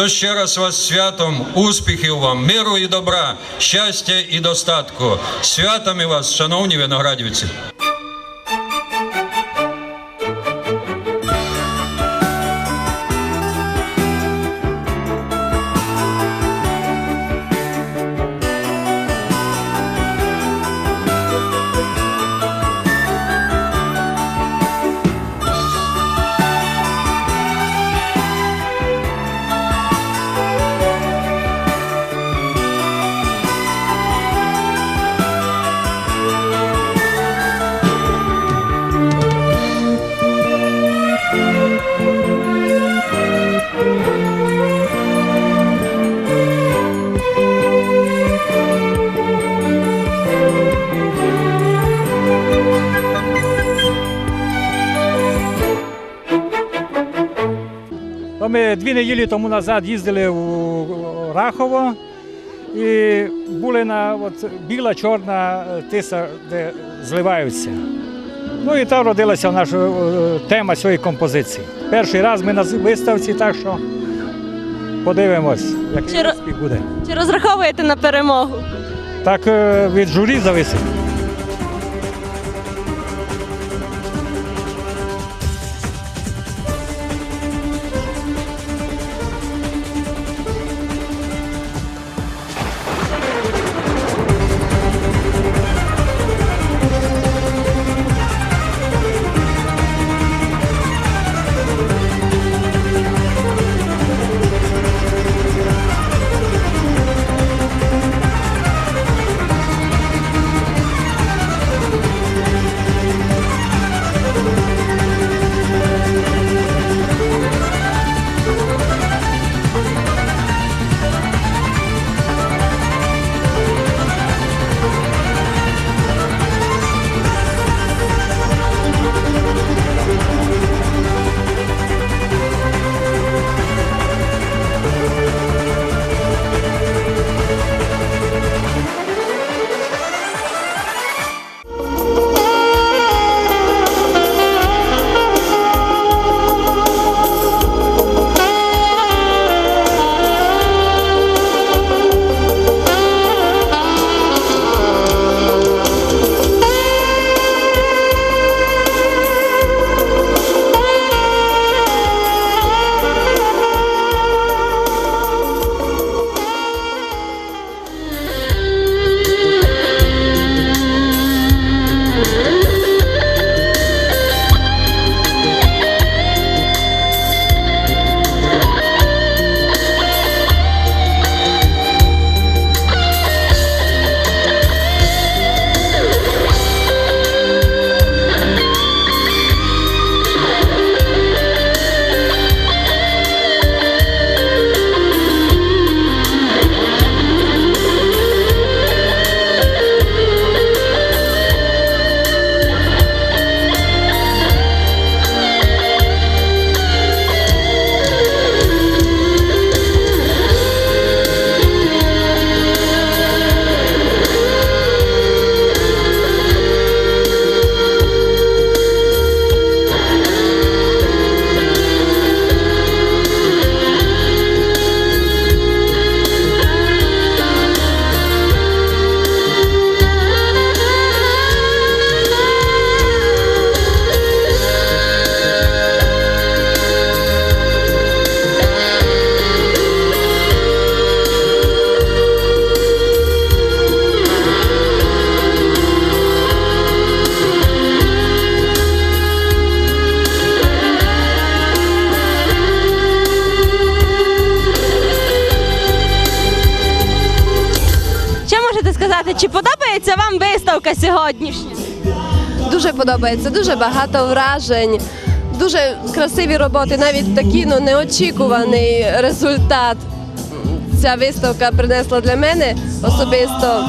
то ще раз вас святом, успіхів вам, миру і добра, щастя і достатку. Святами вас, шановні виноградівці. Дві неділі тому назад їздили у Рахово і були на от, біла чорна тиса, де зливаються. Ну і там родилася наша е, тема цієї композиції. Перший раз ми на виставці, так що подивимось, який Чи буде. Чи розраховуєте на перемогу? Так е, від журі зависить. Чи подобається вам виставка сьогоднішня? Дуже подобається, дуже багато вражень, дуже красиві роботи, навіть такий ну, неочікуваний результат. Ця виставка принесла для мене особисто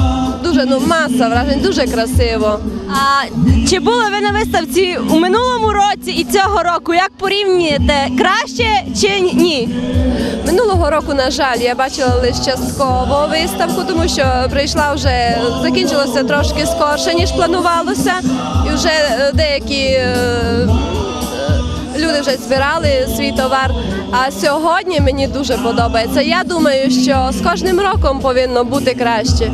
дуже ну, маса вражень, дуже красиво. А чи були ви на виставці у минулому році і цього року? Як порівнюєте краще чи ні? Минулого року, на жаль, я бачила лише частково виставку, тому що прийшла вже закінчилося трошки скорше, ніж планувалося, і вже е, деякі е, люди вже збирали свій товар. А сьогодні мені дуже подобається. Я думаю, що з кожним роком повинно бути краще.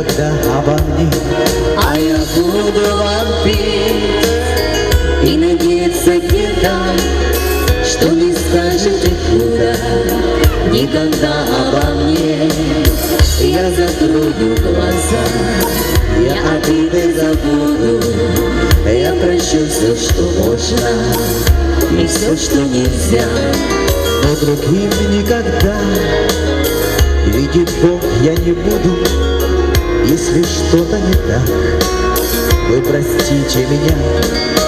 Никогда обо мне. А я буду вам петь И надеяться где-то, что не скажете худо Никогда обо мне. Я закрою глаза, Я обиды забуду я прощу все, что можно, И все, что нельзя. Но другим никогда видеть Бог я не буду, если что-то не так. Вы простите меня,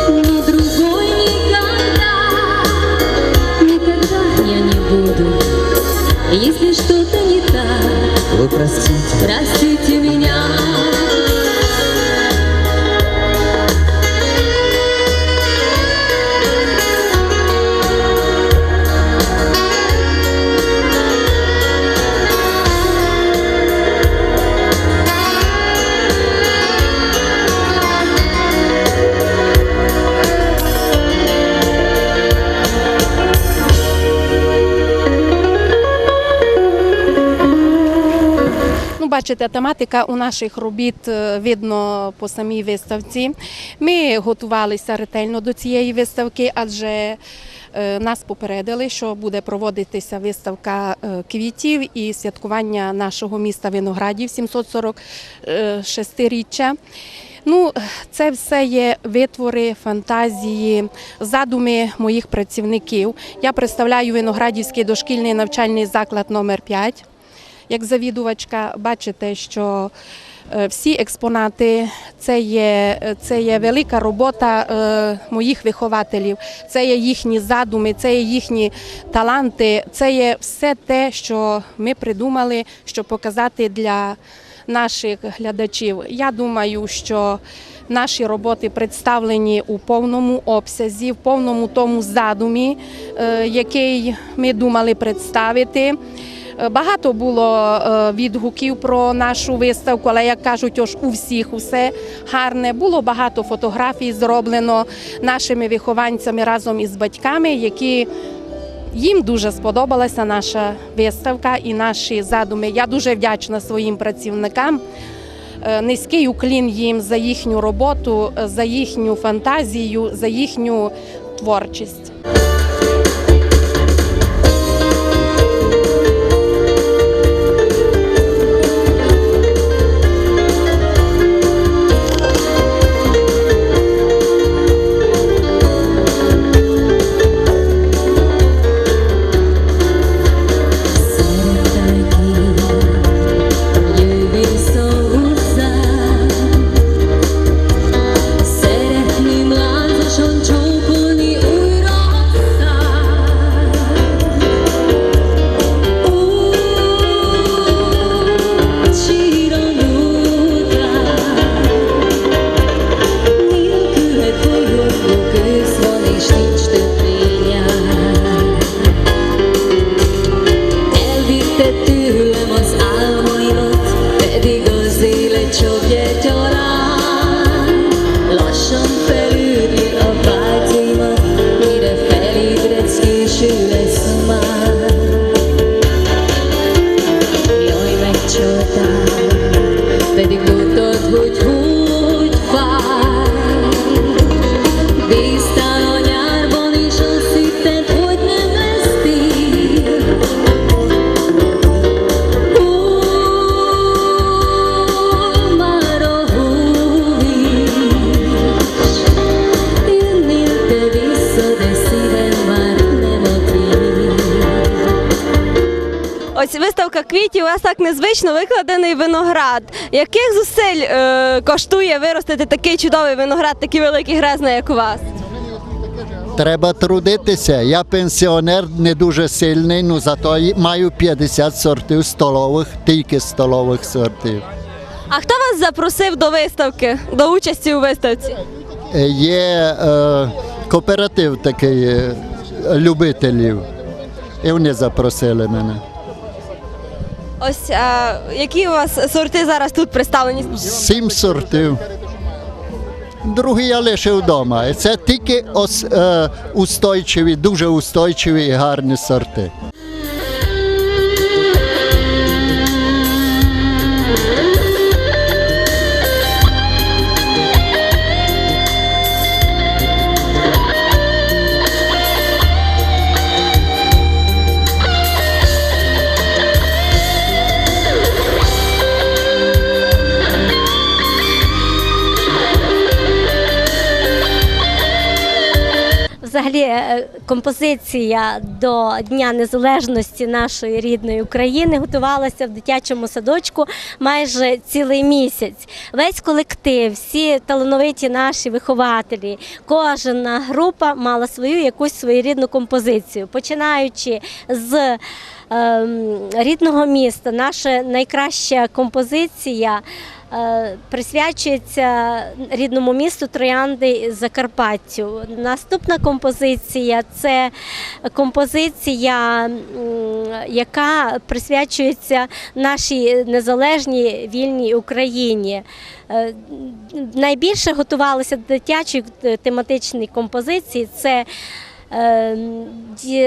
Но другой никогда, никогда я не буду. Если что-то не так, вы простите. простите меня. Бачите, тематика у наших робіт е, видно по самій виставці. Ми готувалися ретельно до цієї виставки, адже е, нас попередили, що буде проводитися виставка е, квітів і святкування нашого міста Виноградів 746-річчя. Ну, це все є витвори, фантазії, задуми моїх працівників. Я представляю Виноградівський дошкільний навчальний заклад номер 5 як завідувачка, бачите, що е, всі експонати це є, це є велика робота е, моїх вихователів, це є їхні задуми, це є їхні таланти, це є все те, що ми придумали, щоб показати для наших глядачів. Я думаю, що Наші роботи представлені у повному обсязі, в повному тому задумі, е, який ми думали представити. Е, Багато було е, відгуків про нашу виставку, але як кажуть, ось у всіх усе гарне. Було багато фотографій зроблено нашими вихованцями разом із батьками, які їм дуже сподобалася наша виставка і наші задуми. Я дуже вдячна своїм працівникам. Е, Низький уклін їм за їхню роботу, за їхню фантазію, за їхню творчість. Chota Ось квітів, у вас так незвично викладений виноград. Яких зусиль е, коштує виростити такий чудовий виноград, такий великий грезна, як у вас? Треба трудитися. Я пенсіонер не дуже сильний, ну зато маю 50 сортів столових, тільки столових сортів. А хто вас запросив до виставки, до участі у виставці? Е, Є е, кооператив такий е, любителів. І вони запросили мене. Ось які у вас сорти зараз тут представлені? Сім сортів. Другий я лишив вдома. Це тільки ос, е, устойчиві, дуже устойчиві і гарні сорти. Взагалі, е, композиція до Дня Незалежності нашої рідної України готувалася в дитячому садочку майже цілий місяць. Весь колектив, всі талановиті наші вихователі, кожна група мала свою якусь своєрідну композицію, починаючи з ем, рідного міста, наша найкраща композиція. Е, Присвячується рідному місту Троянди Закарпаттю. Наступна композиція це композиція, яка присвячується нашій незалежній вільній Україні. Е, Найбільше готувалися дитячої е, тематичної композиції. Це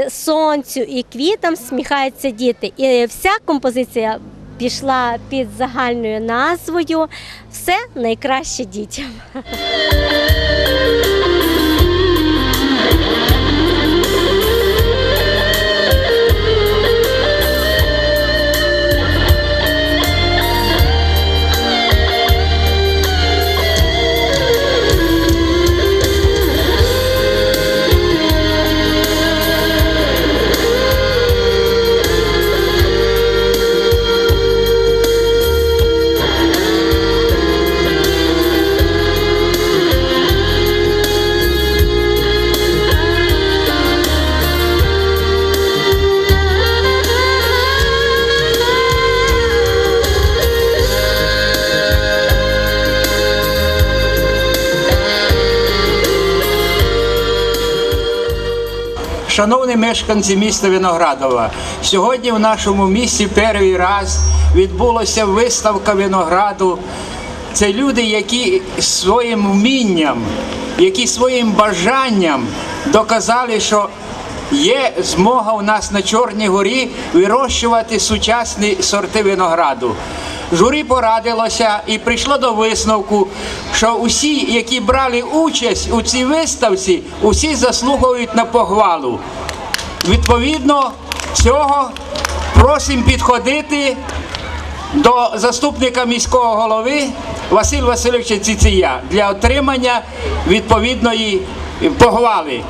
сонцю і квітам сміхаються діти. І вся композиція пішла під загальною назвою Все найкраще дітям. Шановні мешканці міста Виноградова, сьогодні в нашому місті перший раз відбулася виставка винограду. Це люди, які своїм вмінням, які своїм бажанням доказали, що є змога у нас на Чорній горі вирощувати сучасні сорти винограду. Журі порадилося і прийшло до висновку, що усі, які брали участь у цій виставці, усі заслуговують на похвалу. Відповідно цього просимо підходити до заступника міського голови Василя Васильовича Циція для отримання відповідної похвали.